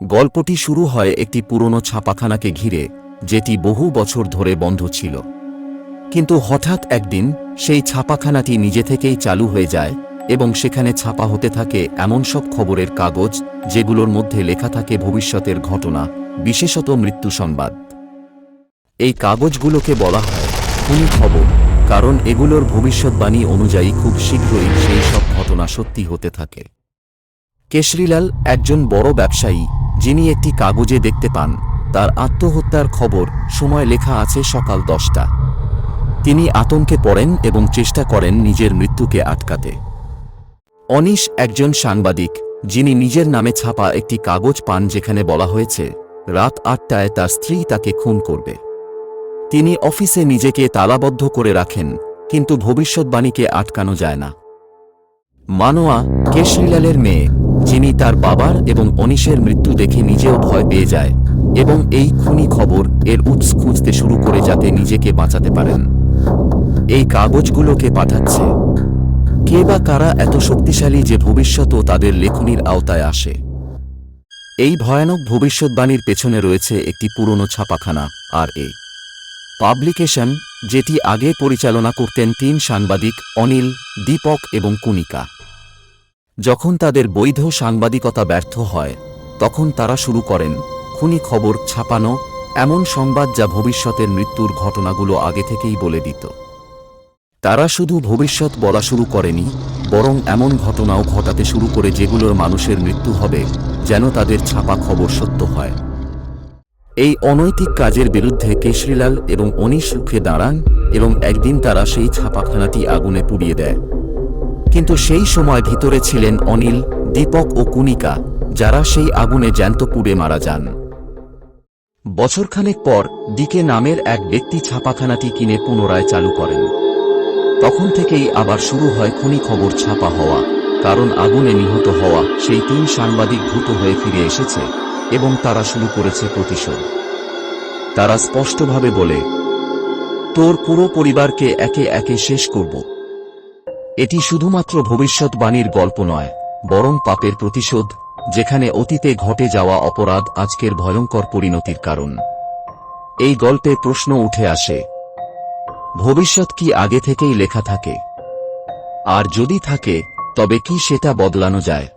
গল্পটি শুরু হয় একটি পুরনো ছাপাখানাকে ঘিরে, যেটি বহু বছর ধরে বন্ধ ছিল। কিন্তু হঠাৎ একদিন, সেই ছাপাখানাটি নিজে থেকেই চালু হয়ে যায় এবং সেখানে ছাপা হতে থাকে এমন সব খবরের কাগজ, যেগুলোর মধ্যে লেখা থাকে ভবিষ্যতের ঘটনা, বিশেষত মৃত্যু সংবাদ। এই কাগজগুলোকে বলা হয় খুনি খবর, কারণ এগুলোর ভবিষ্যৎবাণী অনুযায়ী খুব শীঘ্রই সেই সব ঘটনা সত্যি হতে থাকে। কেশরিলাল একজন বড় ব্যবসায়ী যিনি একটি কাগজে দেখতে পান, তার আত্মহত্যার খবর সময় লেখা আছে সকাল দশটা। তিনি আতঙ্কে পড়েন এবং চেষ্টা করেন নিজের মৃত্যুকে আটকাতে। অনিশ একজন সাংবাদিক, যিনি নিজের নামে ছাপা একটি কাগজ পান যেখানে বলা হয়েছে, রাত আটটায় তার স্ত্রী তাকে খুন করবে। তিনি অফিসে নিজেকে তালাবদ্ধ করে রাখেন, কিন্তু ভবিষ্যৎবাণীকে আটকানো যায় না। মানোয়া, কেশরিলালের মেয়ে যিনি তার বাবার এবং অনিশের মৃত্যু দেখে নিজেও ভয় পেয়ে যায় এবং এই খুনি খবর এর উৎস খুঁজতে শুরু করে যাতে নিজেকে বাঁচাতে পারেন। এই কাগজগুলোকে পাঠাচ্ছে। কে বা কারা এত শক্তিশালী যে ভবিষ্যতও তাদের লেখনির আওতায় আসে? এই ভয়ানক ভবিষ্যৎবাণীর পেছনে রয়েছে একটি পুরনো ছাপাখানা, আর এই পাবলিকেশন, যেটি আগে পরিচালনা করতেন তিন সাংবাদিক অনিল, দীপক এবং কুনিকা। যখন তাদের বৈধ সাংবাদিকতা ব্যর্থ হয়, তখন তারা শুরু করেন খুনি খবর ছাপানো, এমন সংবাদ যা ভবিষ্যতের মৃত্যুর ঘটনাগুলো আগে থেকেই বলে দিত। তারা শুধু ভবিষ্যৎ বলা শুরু করেনি, বরং এমন ঘটনাও ঘটাতে শুরু করে যেগুলোর মানুষের মৃত্যু হবে, যেন তাদের ছাপা খবর সত্য হয়। এই অনৈতিক কাজের বিরুদ্ধে কেশরিলাল এবং অনিশ রুখে দাঁড়ান এবং একদিন তারা সেই ছাপাখানাটি আগুনে পুড়িয়ে দেয়। কিন্তু সেই সময় ভিতরে ছিলেন অনিল, দীপক ও কুনিকা, যারা সেই আগুনে জ্যান্ত পুড়ে মারা যান। বছরখানেক পর ডিকে নামের এক ব্যক্তি ছাপাখানাটি কিনে পুনরায় চালু করেন। তখন থেকেই আবার শুরু হয় খুনি খবর ছাপা হওয়া, কারণ আগুনে নিহত হওয়া সেই তিন সাংবাদিক ভূত হয়ে ফিরে এসেছে এবং তারা শুরু করেছে প্রতিশোধ। তারা স্পষ্টভাবে বলে, তোর পুরো পরিবারকে একে একে শেষ করব। এটি শুধুমাত্র ভবিষ্যৎবাণীর গল্প নয়, বরং পাপের প্রতিশোধ, যেখানে অতীতে ঘটে যাওয়া অপরাধ আজকের ভয়ঙ্কর পরিণতির কারণ। এই গল্পে প্রশ্ন উঠে আসে, ভবিষ্যৎ কি আগে থেকেই লেখা থাকে? আর যদি থাকে, তবে কি সেটা বদলানো যায়?